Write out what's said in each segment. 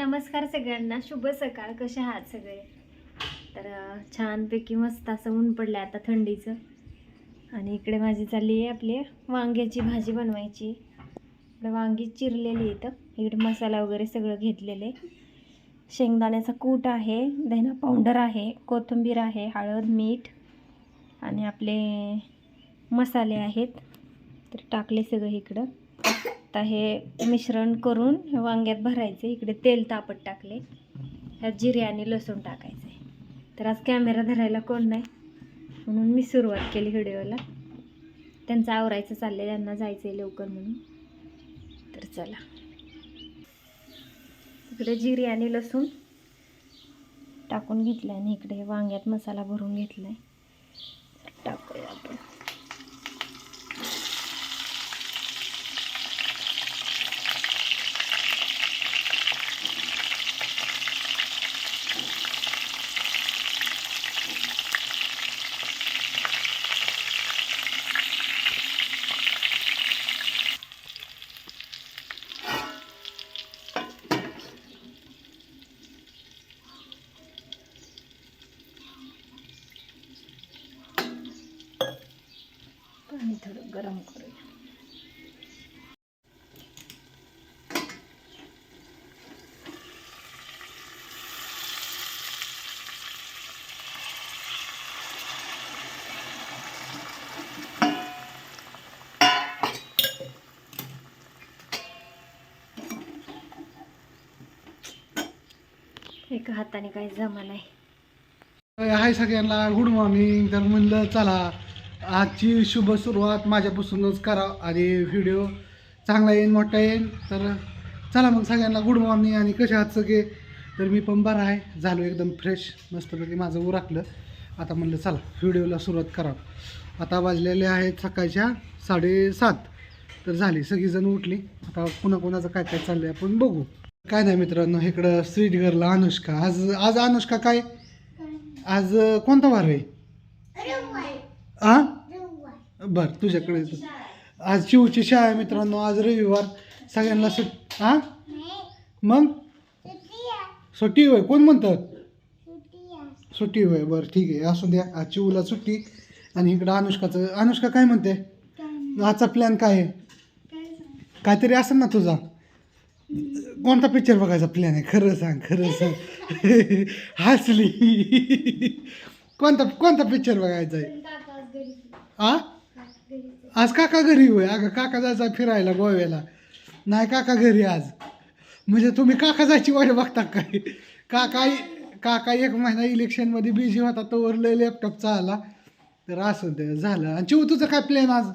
नमस्कार सगळ्यांना. शुभ सकाळ. कसे आहात सगळे? तर छानपैकी मस्त असं ऊन पडलं आता थंडीचं. आणि इकडे माझी चालली आहे आपली वांग्याची भाजी बनवायची. इकडे वांगी चिरलेली इथं इकडे मसाला वगैरे सगळं घेतलेले शेंगदाण्याचा कूट आहे धना पावडर आहे कोथिंबीर आहे हळद मीठ आणि आपले मसाले आहेत. तर टाकले सगळं इकडं. आता हे मिश्रण करून हे वांग्यात भरायचे. इकडे तेल तापत टाकले. ह्यात जिरे आणि लसूण टाकायचे. तर आज कॅमेरा धरायला कोण नाही? म्हणून मी सुरुवात केली व्हिडिओला. त्यांचं आवरायचं चाललंय त्यांना जायचं आहे लवकर म्हणून. तर चला. इकडे जिरे आणि लसूण टाकून घेतलं आणि इकडे वांग्यात मसाला भरून घेतला आहे टाकूया आपण पाणी थोडं गरम करूया. एका हाताने काही जमा नाही. हाय सगळ्यांना गुड मॉर्निंग तर म्हणलं चला आजची शुभ सुरुवात माझ्यापासूनच करा आणि व्हिडिओ चांगला येईल मोठा येईल तर चला मग सगळ्यांना गुड मॉर्निंग आणि कसे आहात सगळे? तर मी पण बरं आहे. झालो एकदम फ्रेश मस्तपैकी माझं उराकलं आता म्हणलं चला व्हिडिओला सुरुवात करा आता वाजलेले आहेत सकाळच्या साडेसात. तर झाली सगळीजण उठली. आता पुन्हा कोणाचं काय काय चाललंय आपण बघू. काय नाही मित्रांनो इकडं स्वीट गर्लला अनुष्का. आज आज अनुष्का काय? आज कोणता वार आहे? आ? बर तुझ्याकडे येतो. आज शिवची शाळा आहे मित्रांनो आज रविवार. सगळ्यांना सुट हा? मग? सुट्टी होय कोण म्हणतात सुट्टी होय बरं ठीक आहे. असू द्या आज चिवला सुट्टी. आणि इकडं अनुष्काचं अनुष्का काय म्हणते? आजचा प्लॅन काय आहे? काहीतरी असेल ना तुझा? कोणता पिक्चर बघायचा प्लॅन आहे? खरं सांग खरं सांग. हसली. कोणता कोणता पिक्चर बघायचा आहे? आ? आज काका घरी होय. अगं काका जायचा फिरायला गोव्याला. नाही काका घरी आज. म्हणजे तुम्ही काका जायची वाट बघता काय काका काका एक महिना इलेक्शनमध्ये बिझी होता तोवर लय लॅपटॉपचा आला तर असं ते झालं. आणि चिव तुझं काय प्लॅन आज?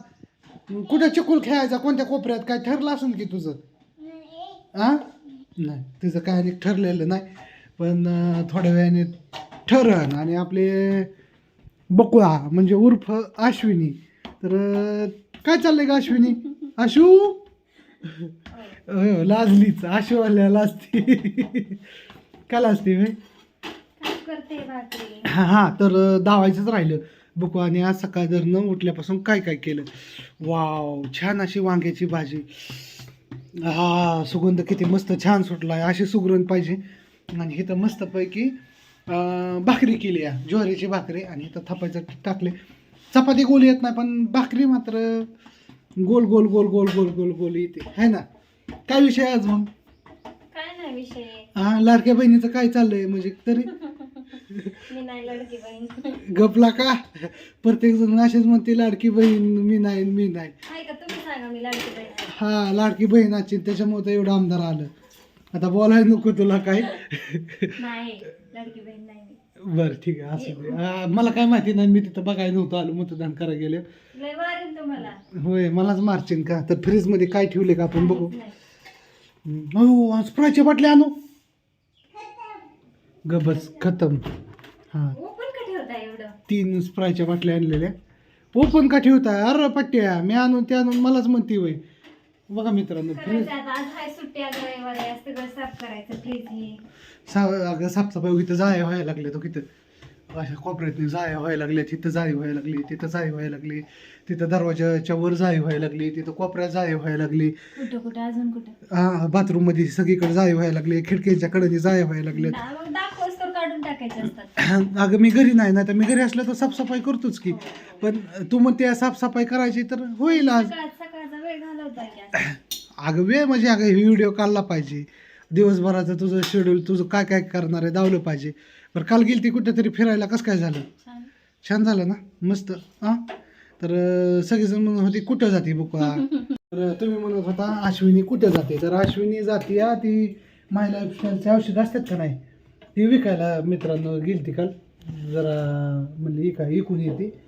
कुठं चिकूल खेळायचा? कोणत्या कोपऱ्यात? काय ठरलं असून की तुझं? आ? नाही तुझं काय ठरलेलं नाही. पण थोड्या वेळाने ठरण आणि आपले बकुळा म्हणजे उर्फ अश्विनी तर काय चाललंय का अश्विनी? आशू अं, लाजलीच. आशू आल्या लाजती काय लाजते भाकरी. हा हा तर धावायचंच राहिलं. बघू आणि आज सकाळ जर न उठल्यापासून काय काय केलं? वाव छान अशी वांग्याची भाजी. हा सुगंध किती मस्त छान सुटला आहे अशी सुगरण पाहिजे. आणि इथं मस्तपैकी भाकरी केली आहे ज्वारीची भाकरी आणि इथं थापायचं टाकले चपाती गोल येत नाही पण भाकरी मात्र गोल गोल गोल गोल गोल गोल गोल येते. है ना? काय विषय आज मग? काय नाही विषय. हा लाडक्या बहिणीचं काय चाललंय? म्हणजे तरी मी नाही लडकी बहीण. गपला का प्रत्येक जण असेच म्हणते लाडकी बहीण मी नाही मी नाही. आहे का? तुम्ही सांगा मी लडकी बहीण आहे. हा लाडकी बहीणाची त्याच्यामुळे तर एवढं आमदार आलं. आता बोलायला नको तुला काय नाही लडकी बहीण नाही मी. बरं ठीक आहे असं दे. मला काय माहिती नाही मी तिथं बघायला नव्हतं आलो मतदान करायला गेले. लय मारेन तुम्हाला. होय मलाच मार्चिन का? तर फ्रीजमध्ये काय ठेवले का आपण बघू. हम्म. हो स्प्रायच्या बाटल्या आणू? ग बस खतम. हां. ओपन का ठेवता एवढं? तीन स्प्रायच्या बाटल्या आणलेल्या. ओपन का ठेवताय अरे पट्ट्या मी आणून ते आणून मलाच म्हणते वय बघा मित्रांनो फ्रीज करायचं आता आज हाय सुट्टी आज रविवार आहे आज सगळं साफ करायचं फ्रीज हे सा अगं साफसफाई इथं जाय व्हायला लागले तो किती अशा कोपऱ्यातनी जाळ्या व्हायला लागल्या तिथं जाळी व्हायला लागली तिथं जाळी व्हायला लागली तिथं दरवाजाच्या वर जाळी व्हायला लागली तिथं कोपऱ्यात जाळी व्हायला लागली. कुठं कुठं अजून कुठं? हा बाथरूममध्ये सगळीकडे जाळी व्हायला लागली खिडकीच्या कडेने जाळी व्हायला लागल्या दा- मग दाखवस तर काढून टाकायचे असतात. अगं मी घरी नाही ना तर मी घरी असलं तर साफसफाई करतोच की. पण तू म्हणते साफसफाई करायची तर होईल आज. वेळ घालवताय की असं. अगं वेळ म्हणजे अगं व्हिडिओ काढला पाहिजे. दिवसभराचं तुझं शेड्यूल तुझं काय काय करणार आहे दावलं पाहिजे. बरं काल गेली ती कुठेतरी फिरायला कसं काय झालं? छान. छान झालं ना? मस्त हां? तर अं, सगळेजण म्हणत होते कुठं जाते बुका तर तुम्ही म्हणत होता अश्विनी कुठं जाते? तर अश्विनी जाते हा ती माय लाईफस्टाईलचे औषध असतात का नाही? ती विकायला मित्रांनो गेली ती काल. जरा म्हणली का इकून येते.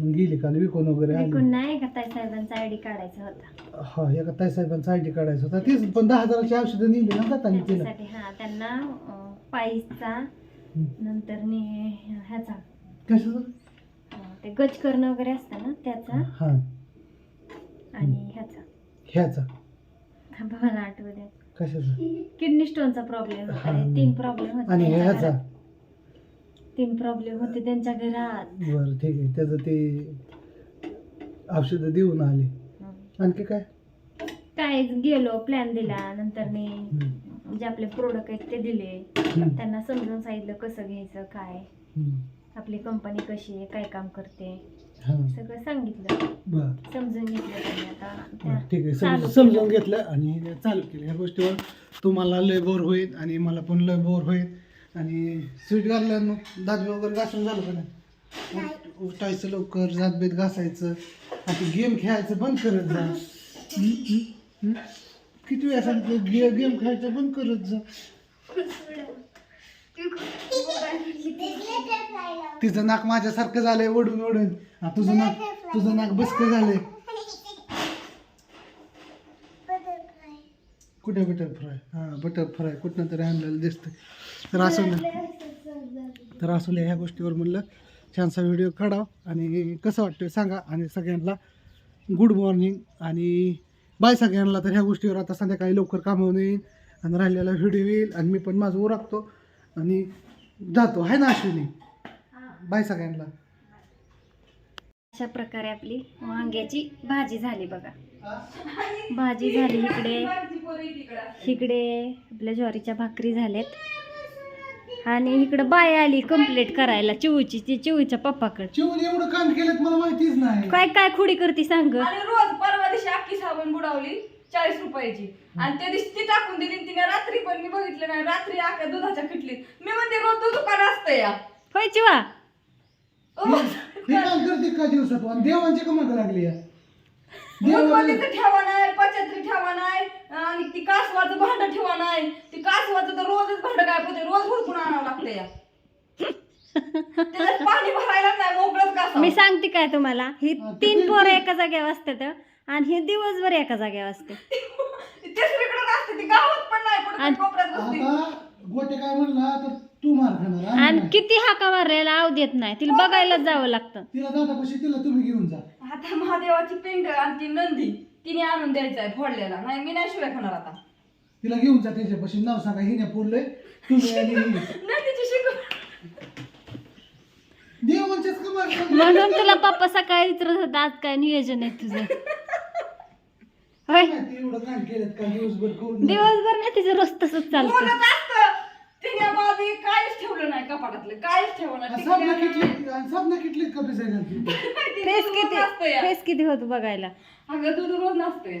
मग गेली काल विकून वगैरे आली. विकून नाही का ताई साहेबांचा आयडी काढायचा होता? हा एका ताईसाहेबांचा आय डी काढायचा होता. तीच पण दहा हजाराची औषधं नेली ना जाताना तिला त्याच्यासाठी हा त्यांना अं, पायीचा नंतर नि ह्याचा कशाचं? अं, ते गच करणं वगैरे असतं ना त्याचा हा. आणि ह्याचा. ह्याचा. थांबा मला आठवू कशाचा? किडनी स्टोनचा प्रॉब्लेम होता. हा. तीन प्रॉब्लेम होते आणि ह्याचा. तीन प्रॉब्लेम होते त्यांच्या घरात. बरं ठीक आहे. त्याचं ते औषधं देऊन आले. आणखी काय? काय गेलो प्लॅन दिला. नंतर मी. जे आपले प्रोडक्ट आहेत ते दिले. त्यांना समजून सांगितलं कसं घ्यायचं काय. आपली कंपनी कशी आहे काय काम करते. सगळं सांगितलं. समजून घेतलं समजून घेतलं आणि चालू केलं. ह्या गोष्टीवर तुम्हाला लय बोर होईल आणि मला पण लय बोर होईल. आणि स्वीट घालल्यानं दात वगैरे घासून झालं का नाही? उठ- उठायचं लवकर जातबीत घासायचं. आणि गेम खेळायचं बंद करत जा. हम्म, हम्म, हम्म. किती वेळा सांगितलं गे गेम खेळायचं बंद करत जा. तिचं नाक माझ्यासारखं झालंय ओढून ओढून. हा, तुझं नाक तुझं नाक बसकं झालंय. कुठे बटर फ्राय हां बटर फ्राय कुठनं तरी आणलेलं दिसतं तर असं तर असू ह्या गोष्टीवर म्हणलं छानसा व्हिडिओ काढाव. आणि कसं वाटतं सांगा. आणि सगळ्यांना गुड मॉर्निंग आणि बाय सगळ्यांना. तर ह्या गोष्टीवर आता संध्याकाळी लवकर कामावून येईल आणि राहिलेला व्हिडिओ येईल. आणि मी पण माझं उरकतो. आणि जातो. आहे ना अश्विनी? बाय सगळ्यांना. अशा प्रकारे आपली वांग्याची भाजी झाली बघा. भाजी झाली इकडे. इकडे आपल्या ज्वारीच्या भाकरी झाल्यात. आणि इकडं बाय आली कंप्लीट करायला चिवची ती चिवच्या पप्पाकडे. चिवून एवढं काम केलं मला माहितीच नाही. काय काय खुडी करते सांग आणि रोज परवा दिवशी अख्खी साबण बुडावली चाळीस रुपयाची. आणि त्या दिवशी ती टाकून दिली आणि तिने रात्री पण मी बघितलं नाही रात्री अख्या दुधाच्या किटलीत मी म्हणते रोज दूध दुकान असतं या. होय चिवा? हे काम करते का दिवसात देवांची कमाल लागली या. मुलपतीचं ठेवा नाही पचत्री ठेवा नाही आणि ती कासवाचं भांड ठेवा नाही. ती कासवाचं तर रोजच भांड काय होते रोज हुडकून आणावं लागतं या. त्याच्यात पाणी भरायला नाही मोकळच कासव. मी सांगते काय तुम्हाला ही तीन पोरं एका जागेवर असतात आणि हे दिवसभर एका जागेवर असते. तिसरीकडे असते ती गावात पण नाही कुठे आणि- कोपऱ्यात बसते. आता गोटे काय म्हणला तर तू मार खाणार आम्ही आणि नाही. किती हाका मारायला आव देत नाही. तिला बघायलाच जावं लागतं. तिला दादापाशी तिला तुम्ही घेऊन जा. आता महादेवाची पिंड आणि ती नंदी तिने आणून द्यायचा आहे फोडलेला. नाही मी नाही शिवाय खाणार आता. तिला घेऊन जा त्याच्यापाशी. नाव सांगा हिने तुम्ही आणि ही. नंदीची लागली. म्हणून तुला पप्पा सकाळी विचारत होता आज काय नियोजन आहे तुझं? होय. माहिती एवढं काम केलं का? दिवसभर करून दिवसभर ना तिचं रोज तसंच चालतं. बोलत असतं तिने माझे काहीच ठेवलं नाही कपाटातलं किटली किटली. फेस किती. फेस होत? बघायला? अगं दूध रोज नसते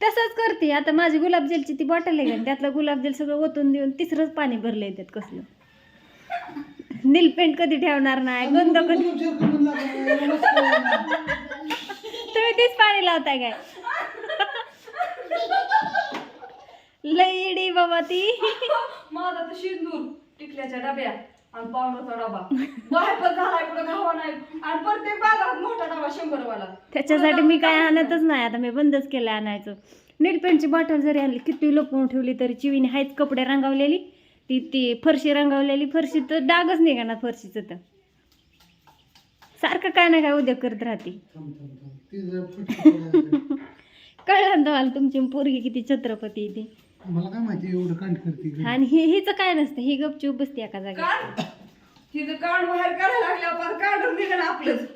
तसंच करते. आता माझी गुलाबजलची ती बॉटल आहे का? त्यातलं गुलाबजल सगळं ओतून देऊन तिसरंच पाणी भरलंय त्यात कसलं. नीलपेंट कधी ठेवणार नाही? गंध कधी. तुम्ही तीच पाणी लावताय काय? लई इडी बाबा ती. माझा तर शिंदूर टिकल्याच्या डब्या. आणि पावडरचा डबा. बाहेर झालाय कुठं घावा नाही. आणि प्रत्येक बाजारात मोठा डबा शंभर वाला त्याच्यासाठी मी काय आणतच नाही. आता मी बंदच केलं आणायचं. नीलपेंटची बॉटल जरी आणली किती लपवून ठेवली तरी चिवीने हायच कपडे रंगावलेली. ती ती फरशी रंगावलेली. फरशी तर डागच निघाणार फरशीचं तर. सारखं काय ना काय उद्या करत राहते. कळलं ना तुम्हाला तुमची पोरगी किती छत्रपती ती. मला काय माहिती एवढं कांड करते. आणि हि हिचं काय नसतं ही गपचूप बसते एका जागी. तिथं काढ बाहेर काढायला लागल्यावर फार काढून निघणं आपलंच.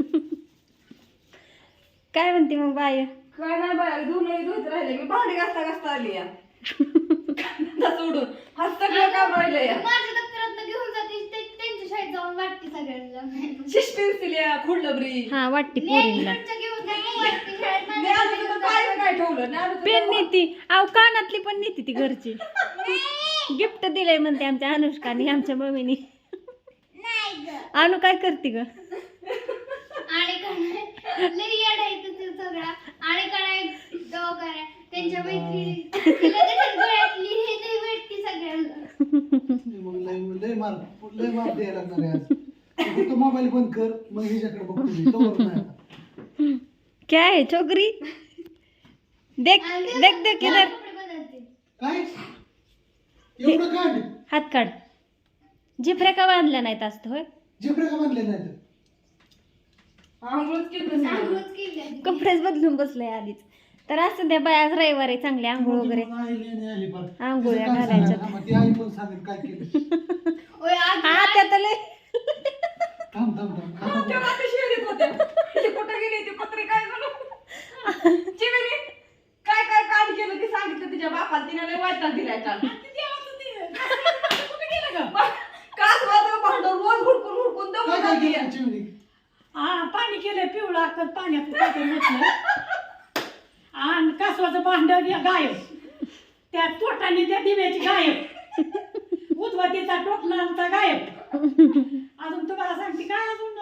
काय म्हणते मग बाय? काय नाही बाहेर धुणं धुत राहिले मी भांडी घासता घासता आली या. सोडून. हा सगळं काम राहिलं या? माझ्या दप्तरात घेऊन जाते. ते- त्यांच्या शाळेत जाऊन वाटते सगळ्यांना. शिस्टीन सिलिया खुडलबरी हा वाटते पोरीला इकडच्या घेऊन जाते वाटते शाळेत मी अजून तिथं काय काय ठेवलं नाही अजून पेन तिथं- नेती. अहो कानातली पण नेती ती घरची. गिफ्ट दिलंय म्हणते आमच्या अनुष्काने आमच्या मम्मीने. नाही ग. अनु काय करते ग? आणि काय लई येड आहे ते सगळा. आणि काय दवाखान्या त्यांच्या मैत्रिणी. तिला त्याच्या गळ्यातली लई भेटते सगळ्यांना. मग लय लय मार लय मार द्यायला लागणार आहे आज. फक्त मोबाईल बंद कर मग हिच्याकडे बघतो मी. तोवर नाही आता. क्या है छोकरी? देख देख देख काढ हात काढ. जिफऱ्या का बांधल्या नाहीत असत होय? तर. कपडेच बदलून बसले आधीच. तर असं त्या बाय आज रविवार आहे चांगले आंघोळ वगैरे. आली पार. आंघोळ्या घालायच्या. सांगायचं? मग थांब थांब थांब. हा, आता तेव्हा ते शिडीत होत्या ती कुठं गेली ती पत्री काय झालं? चिमिनी काय काय काढ केलं ते सांगितलं तिच्या बापाला. तिने लय वाईटात दिलाय काल. कास वाजलं भांडण रोज हुडकून हुडकून काय काय चिमणी हा पाणी केलं पिवळा तर पाण्यात म्हटलं. आणि कासवाचं भांड गायब. त्या तोटाने त्या दिव्याची गायब. उदबत्तीचा टोपणाचा गायब. अजून तुम्हाला सांगते काय अजून?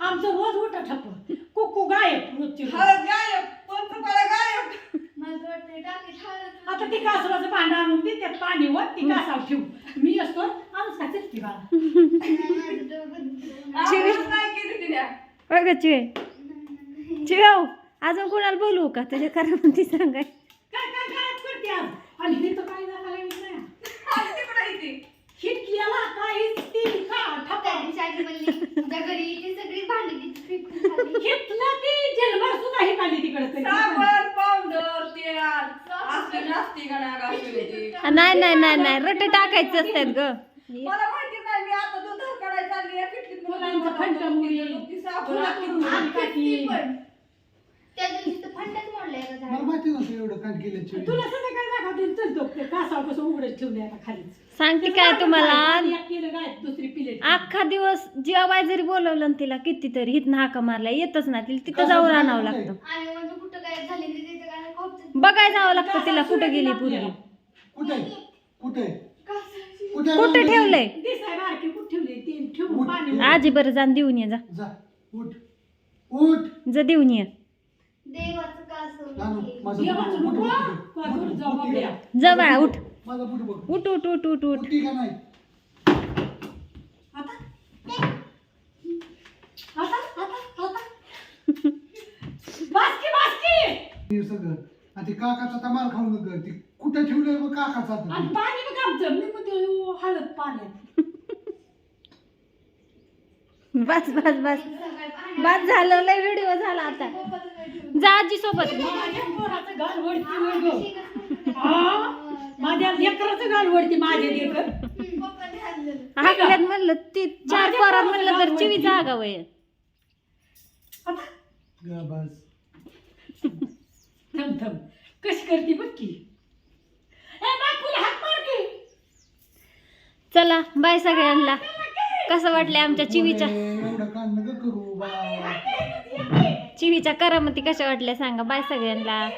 आमचं रोज उठा ठप्प. कुकू गायब रोजची रोज. हळद गायब पंचपाला गायब? मला तर वाटतंय टाकीत हळद आता ती कासवाचं भांड आणून दे त्यात पाणी वर ती कासाव ठेवू. मी असतो आणून सांगते ती बाळा दुखलं. आंघोळ नाही केली तिने बघ ग चिवे चिव्याव अजून कोणाला बोलवू का? तुझ्या करा म्हणते सांगाय. काय काय काय करते आज? आणि हे तर काय झालं नाही. आणि तिकडे खिडकीला काहीच ती का? त्या ठप्पा दिवशी आजी म्हणली तुझ्या घरी ती सगळी भांडी तिथे फेकून खाली. घेतलं ती. जेलभर सुद्धा हे काढली तिकडे तरी. साबण पावडर तेल. असले जास्ती गणा घालून नाही नाही नाही नाही रट टाकायचं असतात ग. मला माहिती नाही मी आता दूध चालली आहे. किटलीत मुली. पण. त्या दिवशी तर फंडच मोडलाय का मला झाड माहिती नव्हतं एवढं काय केलं चिमणी तुला सगळं काय दाखवते? चलतो ते कासाव कसं उघडत ठेवले आता खाली. सांगते काय तुम्हाला? एक केलं काय दुसरी पिले अख्खा दिवस जेवाय जरी बोलवलं ना तिला कितीतरी हिथनं हाका मारला येतच ना तिला तिथं जाऊन आणावं लागतं. आणि म्हणून कुठं काय झाले ते? तिथे काय खोपचं बघाय जावं लागतं तिला कुठं गेली पूर्वी कुठे? कुठे? कासाची कुठे कुठं ठेवलंय? दिसाय बारकी कुठे ठेवली? ती ठेवून पाणी आजी बरं जाऊन देऊन ये जा. जा उठ. उठ. जा देऊन ये. देवाचं कासव नानू, नाहीये. माझं देवाचं बुट- बुट- नको, बुट- बुट- वाजवून बुट- जाऊ बुट- बाबड्या. जा बाळा उठ. माझा बुट बघ. उठ उठ उठ उठ उठ. का नाही? आता? आता? आता? आता? बासकी बासकी! हे सगळं. आणि ते काकाचा तमाल खाऊ नका. ती कुठं ठेवलंय मग काकाचा आणि आता? पाणी बघ आमचं. मी म्हणते "ओ, हळद पाण्यात. बस बस बस. बस झालं. लय व्हिडिओ झाला आता? जा आजी सोबत माझ्या लेकराचं गाल वडती माझे लेकर. हाकल्यात म्हणलं ती चार पोरात म्हणलं तर चिवी. जागा वय. थम थम कशी करते बघ की. चला बाय सगळ्यांना. कसं वाटलं आमच्या चिवीच्या? चिवीच्या करामती कशा वाटल्या सांगा बाय सगळ्यांना.